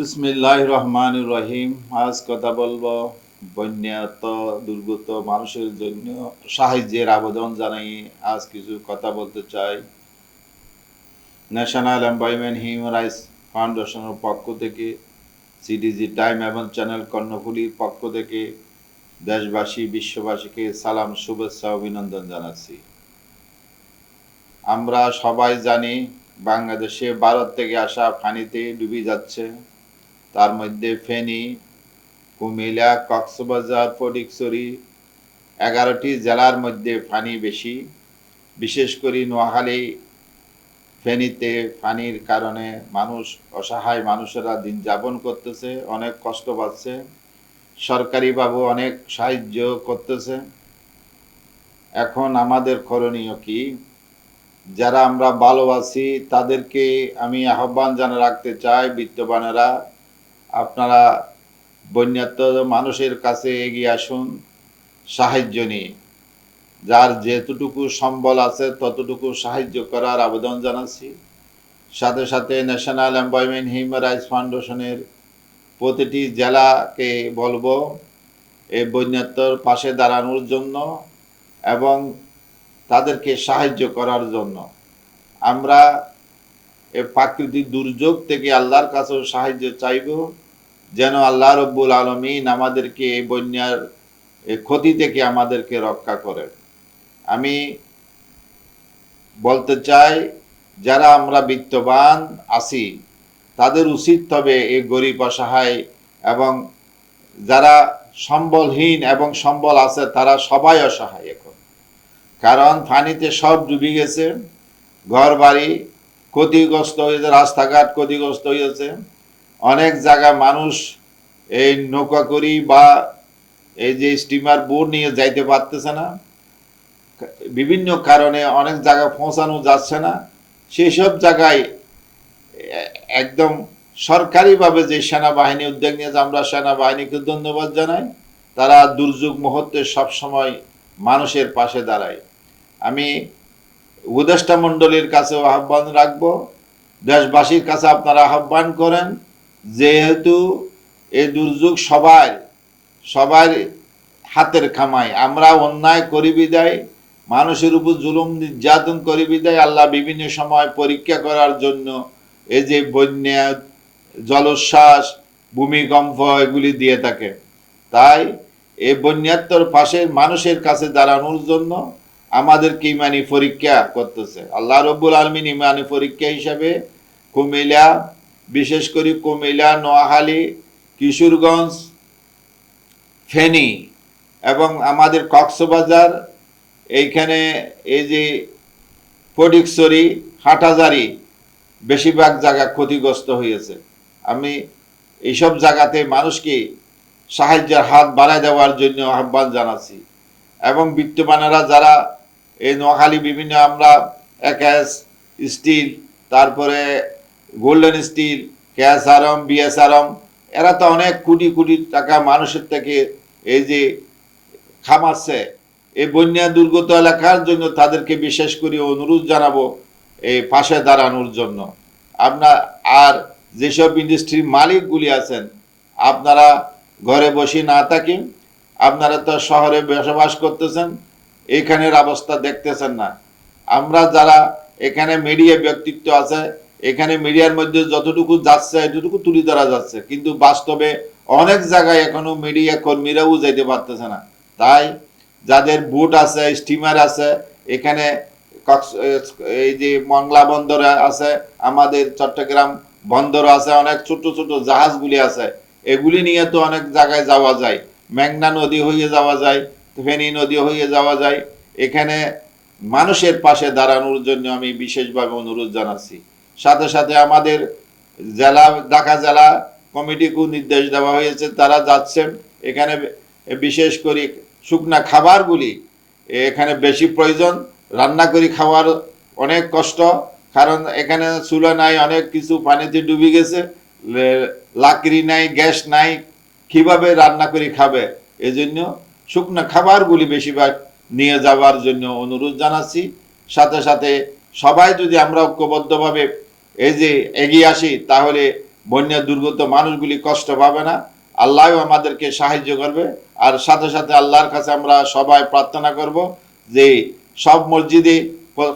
বিসমিল্লাহ রহমান রহিম আজ কথা বলব বন্যাত দুর্গত মানুষের জন্য সাহায্যের আবেদন জানাই। আজ কিছু কথা বলতে চাই। ন্যাশনাল এমপ্লয়মেন্ট হিউম্যান রাইটস ফাউন্ডেশনের পক্ষ থেকে সিডিজি টাইম এবং চ্যানেল কর্ণফুলির পক্ষ থেকে দেশবাসী, বিশ্ববাসীকে সালাম, শুভেচ্ছা, অভিনন্দন জানাচ্ছি। আমরা সবাই জানি, বাংলাদেশে ভারত থেকে আসা পানিতে ডুবে যাচ্ছে। তার মধ্যে ফেনী, কুমিল্লা, কক্সবাজার, ফটিকছড়ি, এগারোটি জেলার মধ্যে ফানি বেশি। বিশেষ করে নোয়াখালী ফেনীতে ফানির কারণে মানুষ, অসহায় মানুষেরা দিন যাপন করতেছে, অনেক কষ্ট পাচ্ছে। সরকারিভাবে অনেক সাহায্য করতেছে। এখন আমাদের করণীয় কি? যারা আমরা ভালো আছি, তাদেরকে আমি আহ্বান জানা রাখতে চাই, বিত্তবানেরা আপনারা বন্যাত্ম মানুষের কাছে এগিয়ে আসুন, সাহায্য নিয়ে যার যেতটুকু সম্বল আছে, ততটুকু সাহায্য করার আবেদন জানাচ্ছি। সাথে সাথে ন্যাশনাল এমপ্লয়মেন্ট হিউম্যান রাইটস ফাউন্ডেশনের প্রতিটি জেলাকে বলব এই বন্যাত্মর পাশে দাঁড়ানোর জন্য এবং তাদেরকে সাহায্য করার জন্য। আমরা এ প্রাকৃতিক দুর্যোগ থেকে আল্লাহর কাছেও সাহায্য চাইব, যেন আল্লাহ রব্বুল আলমিন আমাদেরকে এই বন্যার ক্ষতি থেকে আমাদেরকে রক্ষা করে আমি বলতে চাই, যারা আমরা বিত্তবান আছি, তাদের উচিত তবে এই গরিব অসহায় এবং যারা সম্বলহীন এবং সম্বল আছে, তারা সবাই অসহায় এখন। কারণ পানিতে সব ডুবে গেছে ঘর বাড়ি ক্ষতিগ্রস্ত হয়েছে, রাস্তাঘাট ক্ষতিগ্রস্ত হয়েছে। অনেক জায়গায় মানুষ এই নৌকা করি বা এই যে স্টিমার বোট নিয়ে যাইতে পারতেছে না। বিভিন্ন কারণে অনেক জায়গায় পৌঁছানো যাচ্ছে না। সেই সব জায়গায় একদম সরকারিভাবে যে সেনাবাহিনী উদ্যোগ নিয়েছে, আমরা সেনাবাহিনীকে ধন্যবাদ জানাই। তারা দুর্যোগ মুহূর্তে সবসময় মানুষের পাশে দাঁড়ায়। আমি উপদেষ্টা মণ্ডলীর কাছেও আহ্বান রাখব। দেশবাসীর কাছে আপনারা আহ্বান করেন, যেহেতু এই দুর্যোগ সবার সবার হাতের খামাই আমরা অন্যায় করি বিদায়, মানুষের উপর জুলুম নির্যাতন করি বিদায়। আল্লাহ বিভিন্ন সময় পরীক্ষা করার জন্য এই যে বন্যা, জলোচ্ছ্বাস, ভূমিকম্প, এগুলি দিয়ে থাকে। তাই এই বন্যাত্তর পাশের মানুষের কাছে দাঁড়ানোর জন্য আমাদেরকে ইমানি পরীক্ষা করতেছে। আল্লাহ রব্বুল আলমিন ইমানি পরীক্ষা হিসাবে কুমিল্লা, বিশেষ করে কুমিল্লা, নোয়াখালী, কিশোরগঞ্জ, ফেনী এবং আমাদের কক্সবাজার, এইখানে এই যে ফটিকছড়ি হাটাজারি বেশিরভাগ জায়গা ক্ষতিগ্রস্ত হয়েছে। আমি এইসব জায়গাতে মানুষকে সাহায্যের হাত বাড়ায় দেওয়ার জন্য আহ্বান জানাচ্ছি। এবং বিত্তবানেরা যারা এই নোয়াখালী বিভিন্ন আমরা একাস স্টিল, তারপরে গোল্ডেন স্টিল, কেএসআরএম, বিএসআরএম, এরা তো অনেক কোটি কোটি টাকা মানুষের থেকে এই যে খামাচ্ছে এই বন্যা দুর্গত এলাকার জন্য তাদেরকে বিশেষ করে অনুরোধ জানাব এই পাশে দাঁড়ানোর জন্য। আপনার আর যেসব ইন্ডাস্ট্রির মালিকগুলি আছেন, আপনারা ঘরে বসে না থাকেন, আপনারা তো শহরে বসবাস করতেছেন এখানের অবস্থা দেখতেছেন না। আমরা যারা এখানে মিডিয়া ব্যক্তিত্ব আছে, এখানে মিডিয়ার মধ্যে যতটুকু যাচ্ছে, এতটুকু তুলে ধরা যাচ্ছে। কিন্তু বাস্তবে অনেক জায়গায় এখনও মিডিয়া কর্মীরাও যেতে পারতেছে না। তাই যাদের বুট আছে স্টিমার আছে, এখানে এই যে মংলা বন্দর আছে, আমাদের চট্টগ্রাম বন্দর আছে, অনেক ছোট ছোট জাহাজগুলি আছে। এগুলি নিয়ে তো অনেক জায়গায় যাওয়া যায়। মেঘনা নদী হয়ে যাওয়া যায় ফেনী নদী হয়ে যাওয়া যায়। এখানে মানুষের পাশে দাঁড়ানোর জন্য আমি বিশেষভাবে অনুরোধ জানাচ্ছি। সাথে সাথে আমাদের জেলা, ঢাকা জেলা কমিটিকেও নির্দেশ দেওয়া হয়েছে, তারা যাচ্ছেন। এখানে বিশেষ করে শুকনা খাবারগুলি এখানে বেশি প্রয়োজন। রান্না করে খাওয়ার অনেক কষ্ট, কারণ এখানে চুলা নাই, অনেক কিছু পানিতে ডুবে গেছে লাকড়ি নাই, গ্যাস নাই, কীভাবে রান্না করে খাবে? এজন্য শুকনো খাবারগুলি বেশিরভাগ নিয়ে যাওয়ার জন্য অনুরোধ জানাচ্ছি। সাথে সাথে সবাই যদি আমরা ঐক্যবদ্ধভাবে এই যে এগিয়ে আসি, তাহলে বন্যা দুর্গত মানুষগুলি কষ্ট পাবে না। আল্লাহ আমাদেরকে সাহায্য করবে। আর সাথে সাথে আল্লাহর কাছে আমরা সবাই প্রার্থনা করব যে সব মসজিদে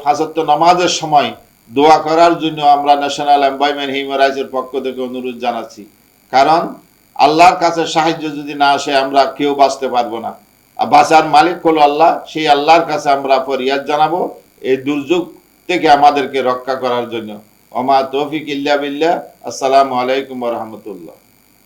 ফাঁসত্ব নামাজের সময় দোয়া করার জন্য আমরা ন্যাশনাল এমপ্লয়মেন্ট হিউম্যান রাইটসের পক্ষ থেকে অনুরোধ জানাচ্ছি। কারণ আল্লাহর কাছে সাহায্য যদি না আসে, আমরা কেউ বাঁচতে পারব না। বাঁচার মালিক হলো আল্লাহ, সেই আল্লাহর কাছে আমরা ফরিয়াদ জানাব, এই দুর্যোগ থেকে আমাদেরকে রক্ষা করার জন্য। অমা তৌফিক ইল্লা বিল্লা আসসালামু আলাইকুম রহমতুল্লাহ।